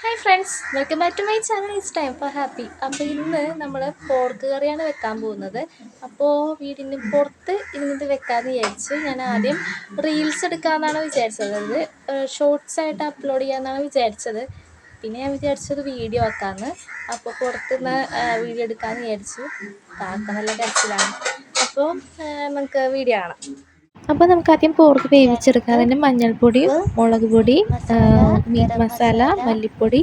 Hi friends welcome back to my channel it's time for happy അപ്പോൾ ഇന്ന് നമ്മൾ pork കറിയാണ് വെക്കാൻ പോകുന്നത്. അപ്പോൾ വീടിന് പുറത്ത് ഇരുന്നിട്ട് വെക്കാമെന്ന് വിചാരിച്ചു ഞാൻ ആദ്യം റീൽസ് എടുക്കാമെന്നാണ് വിചാരിച്ചത്. അത് ഷോർട്സ് ആയിട്ട് അപ്ലോഡ് ചെയ്യാമെന്നാണ് വിചാരിച്ചത്. പിന്നെ ഞാൻ വിചാരിച്ചത് വീഡിയോ ആക്കാമെന്ന് അപ്പോൾ പുറത്തുനിന്ന് വീഡിയോ എടുക്കാമെന്ന് വിചാരിച്ചു. കാക്ക നല്ല കരച്ചിലാണ് അപ്പോൾ നമുക്ക് വീഡിയോ കാണാം. അപ്പോൾ നമുക്ക് ആദ്യം പോർക്ക് വേവിച്ചെടുക്കാം. അതിന് മഞ്ഞൾപ്പൊടി മുളക് പൊടി മീറ്റ് മസാല മല്ലിപ്പൊടി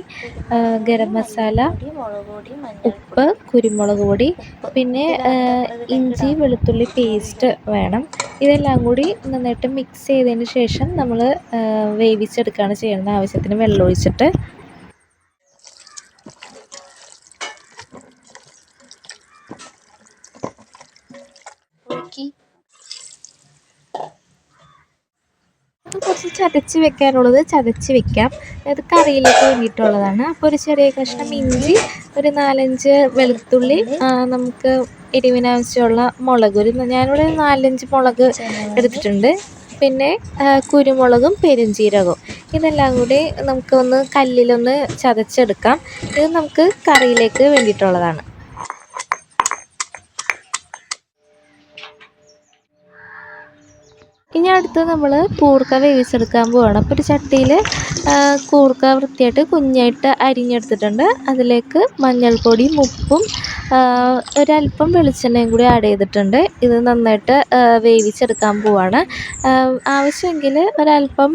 ഗരം മസാല ഉപ്പ് കുരുമുളക് പൊടി പിന്നെ ഇഞ്ചി വെളുത്തുള്ളി പേസ്റ്റ് വേണം. ഇതെല്ലാം കൂടി നന്നായിട്ട് മിക്സ് ചെയ്തതിന് ശേഷം നമ്മൾ വേവിച്ചെടുക്കുകയാണ് ചെയ്യുന്നത്. ആവശ്യത്തിന് വെള്ളം ഒഴിച്ചിട്ട് കുറച്ച് ചതച്ച് വെക്കാനുള്ളത് ചതച്ച് വെക്കാം. അത് കറിയിലേക്ക് വേണ്ടിയിട്ടുള്ളതാണ്. അപ്പോൾ ഒരു ചെറിയ കഷ്ണം ഇഞ്ചി ഒരു നാലഞ്ച് വെളുത്തുള്ളി നമുക്ക് എരിവിനാവശ്യമുള്ള മുളക്. ഒരു ഞാനിവിടെ നാലഞ്ച് മുളക് എടുത്തിട്ടുണ്ട്. പിന്നെ കുരുമുളകും പെരുംജീരകവും. ഇതെല്ലാം കൂടി നമുക്കൊന്ന് കല്ലിലൊന്ന് ചതച്ചെടുക്കാം. ഇത് നമുക്ക് കറിയിലേക്ക് വേണ്ടിയിട്ടുള്ളതാണ്. അടുത്ത് നമ്മൾ കൂർക്ക വേവിച്ചെടുക്കാൻ പോവാണ്. അപ്പോൾ ഒരു ചട്ടിയിൽ കൂർക്ക വൃത്തിയായിട്ട് കുഞ്ഞായിട്ട് അരിഞ്ഞെടുത്തിട്ടുണ്ട്. അതിലേക്ക് മഞ്ഞൾപ്പൊടിയും ഉപ്പും ഒരല്പം വെളിച്ചെണ്ണയും കൂടി ആഡ് ചെയ്തിട്ടുണ്ട്. ഇത് നന്നായിട്ട് വേവിച്ചെടുക്കാൻ പോവാണ്. ആവശ്യമെങ്കിൽ ഒരല്പം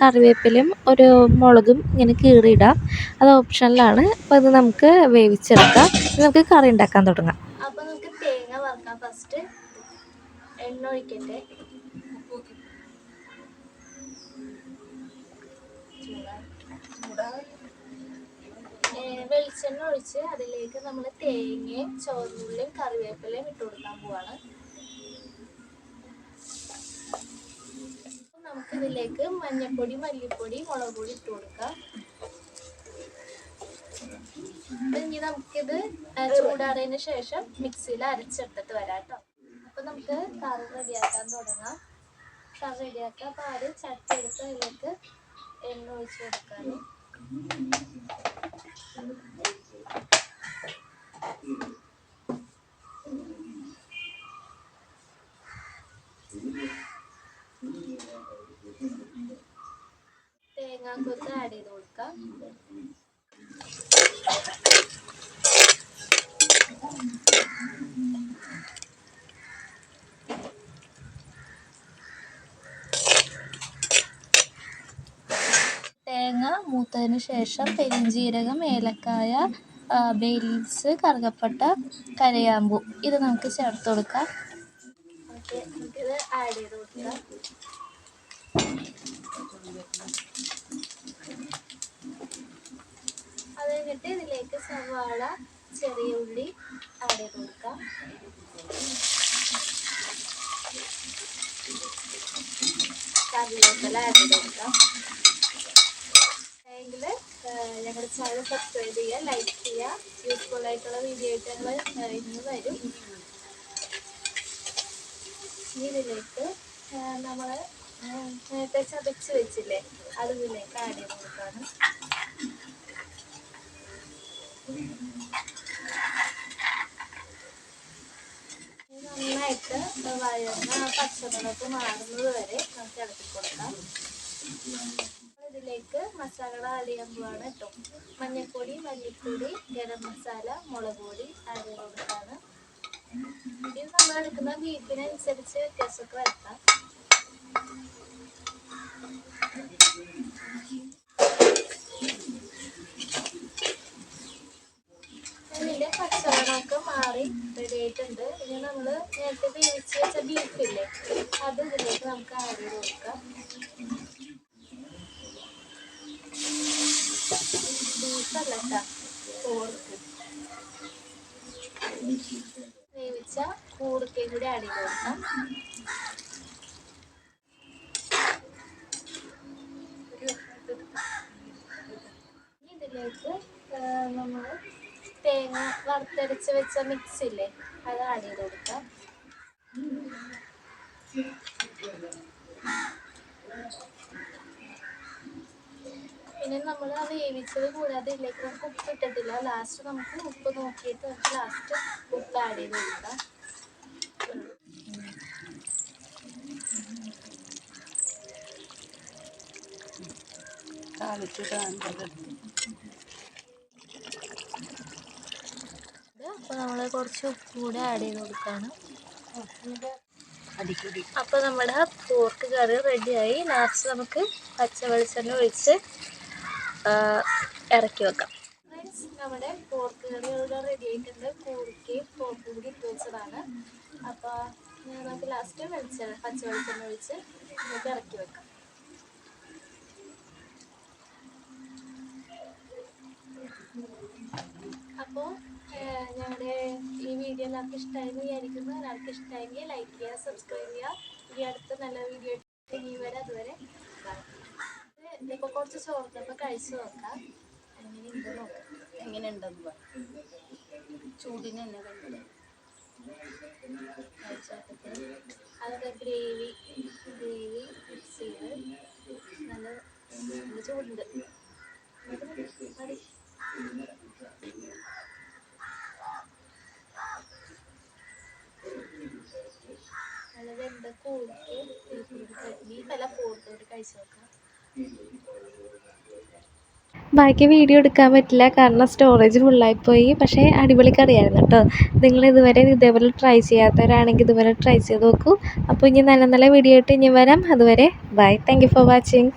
കറിവേപ്പിലും കറിവേപ്പിലയും ഒരു മുളകും ഇങ്ങനെ കീറിയിടാം. അത് ഓപ്ഷനിലാണ്. അപ്പോൾ ഇത് നമുക്ക് വേവിച്ചെടുക്കാം. നമുക്ക് കറി ഉണ്ടാക്കാൻ തുടങ്ങാം. അപ്പോൾ നമുക്ക് തേങ്ങ വറുക്കാം. ഫസ്റ്റ് എണ്ണ ഒഴിക്കട്ടെ. വെളിച്ചെണ്ണ ഒഴിച്ച് അതിലേക്ക് നമ്മൾ തേങ്ങയും ചോറുള്ളിയും കറിവേപ്പിലയും ഇട്ട് കൊടുക്കാൻ പോവാണ്. നമുക്ക് ഇതിലേക്ക് മഞ്ഞൾപ്പൊടി മല്ലിപ്പൊടി മുളക് പൊടി ഇട്ട് കൊടുക്കാം. ഇനി നമുക്കിത് ചൂടാറിയതിന് ശേഷം മിക്സിയിൽ അരച്ചെടുത്തിട്ട് വരാം കേട്ടോ അപ്പൊ നമുക്ക് കറി റെഡിയാക്കാൻ തുടങ്ങാം. കറി റെഡിയാക്കാം അപ്പൊ ആദ്യം ചട്ടി എടുത്ത് അതിലേക്ക് എണ്ണ ഒഴിച്ച് കൊടുക്കാനും തേങ്ങാക്കൊത്ത് ആഡ് ചെയ്ത് കൊടുക്കാം. തേങ്ങ മൂത്തതിന് ശേഷം പെരിഞ്ജീരകം ഏലക്കായ ബെയിൽസ് കറുകപ്പട്ട കരയാമ്പൂ. ഇത് നമുക്ക് ചേർത്ത് കൊടുക്കാം. കൊടുക്കാം. അത് കഴിഞ്ഞിട്ട് ഇതിലേക്ക് സവാള ചെറിയ ഉള്ളി ആഡ് ചെയ്ത് കൊടുക്കാം. കറിവേപ്പില ആഡ് ചെയ്ത് കൊടുക്കാം. എങ്കിൽ ഞങ്ങളുടെ ചാനൽ സബ്സ്ക്രൈബ് ചെയ്യുക ലൈക്ക് ചെയ്യുക യൂസ്ഫുൾ ആയിട്ടുള്ള വീഡിയോ ആയിട്ട് ഞങ്ങൾ ഇന്ന് വരും. ഇതിലേക്ക് നമ്മൾ നേരത്തെ ചതച്ച് വെച്ചില്ലേ അത് ഇതിലേക്ക് ആഡ് ചെയ്ത് കൊടുക്കാണ്. നന്നായിട്ട് വയറിന് പച്ചമുളക് മാറുന്നത് വരെ നമുക്ക് ഇളക്കി കൊടുക്കാം. ഇതിലേക്ക് മസാലകൾ ആഡ് ചെയ്യാൻ പോവാണ് കേട്ടോ മഞ്ഞൾപ്പൊടി മല്ലിപ്പൊടി ഗരം മസാല മുളക് പൊടി ആഡ് ചെയ്ത് കൊടുക്കാണ് ഇത് നമ്മൾ എടുക്കുന്ന ബീഫിനനുസരിച്ച് വ്യത്യാസമൊക്കെ വരുത്താം. ഇതിന്റെ പച്ചമണമൊക്കെ മാറി റെഡി ആയിട്ടുണ്ട്. ഇനി നമ്മൾ നേരത്തെ വേവിച്ച് വെച്ച ബീഫില്ലേ അത് ഇതിലേക്ക് നമുക്ക് ആഡ് ചെയ്ത് കൊടുക്കാം ബീഫല്ല കേട്ടോ പോർക്ക് വേവിച്ച കൂർക്കയും കൂടി ആഡ് ചെയ്ത് കൊടുക്കാം ഇതിലേക്ക് നമ്മൾ തേങ്ങ വറുത്തരച്ച് വെച്ച മിക്സ് ഇല്ലേ അത് ആഡ് ചെയ്ത് കൊടുക്കാം പിന്നെ നമ്മൾ ആ വേവിച്ചത് കൂടാതെ ഇതിലേക്ക് നമുക്ക് ഉപ്പ് ഇട്ടിട്ടില്ല. ലാസ്റ്റ് നമുക്ക് ഉപ്പ് നോക്കിയിട്ട് നമുക്ക് ലാസ്റ്റ് ഉപ്പ് ആഡ് ചെയ്ത് കൊടുക്കാം. അപ്പോൾ നമ്മൾ കുറച്ച് ഉപ്പ് കൂടെ ആഡ് ചെയ്ത് കൊടുക്കുകയാണ് അപ്പൊ നമ്മുടെ പോർക്ക് കറി റെഡിയായി ലാസ്റ്റ് നമുക്ക് പച്ച വെളിച്ചെണ്ണ ഒഴിച്ച് ഇറക്കി വെക്കാം. നമ്മുടെ പോർക്ക് കറി ഇവിടെ റെഡി ആയിട്ടുണ്ട്. കൂടിക്കയും പോർക്കും കൂടി ഇട്ട് വെച്ചതാണ്. അപ്പോൾ നമുക്ക് ലാസ്റ്റ് വെളിച്ചെണ്ണ പച്ച വെളിച്ചെണ്ണ ഒഴിച്ച് നമുക്ക് ഇറക്കി വെക്കാം. അപ്പോൾ ഞങ്ങളുടെ ഈ വീഡിയോ എല്ലാവർക്കും ഇഷ്ടമായിരുന്നു വിചാരിക്കുന്നു. എല്ലാവർക്കും ഇഷ്ടമായെങ്കിൽ ലൈക്ക് ചെയ്യുക സബ്സ്ക്രൈബ് ചെയ്യുക. ഈ അടുത്ത നല്ല വീഡിയോ ഇനി വരെ അതുവരെ ഇപ്പോൾ കുറച്ച് ചോർന്നപ്പോൾ കഴിച്ചു നോക്കാം. എങ്ങനെ ഉണ്ട് നോക്കാം. എങ്ങനെ ഉണ്ടെന്ന് ചൂടിന് തന്നെ അതൊക്കെ ഗ്രേവി ഗ്രേവി മിക്സ് ചെയ്ത് നല്ല ചൂടുണ്ട്. മതി. നല്ല വെന്ത കോഴിക്ക് ബീഫല്ല പോത്തോട്ട് കഴിച്ചു നോക്കാം. ബാക്കി വീഡിയോ എടുക്കാൻ പറ്റില്ല. കാരണം സ്റ്റോറേജ് ഫുള്ളായിപ്പോയി പക്ഷേ അടിപൊളി കറിയായിരുന്നു കേട്ടോ. നിങ്ങൾ ഇതുവരെ ഇതേപോലെ ട്രൈ ചെയ്യാത്തവരാണെങ്കിൽ ഇതുവരെ ട്രൈ ചെയ്ത് നോക്കൂ. അപ്പോൾ ഇനി നല്ല നല്ല വീഡിയോ ആയിട്ട് ഇനി വരാം. അതുവരെ ബൈ താങ്ക് ഫോർ വാച്ചിങ്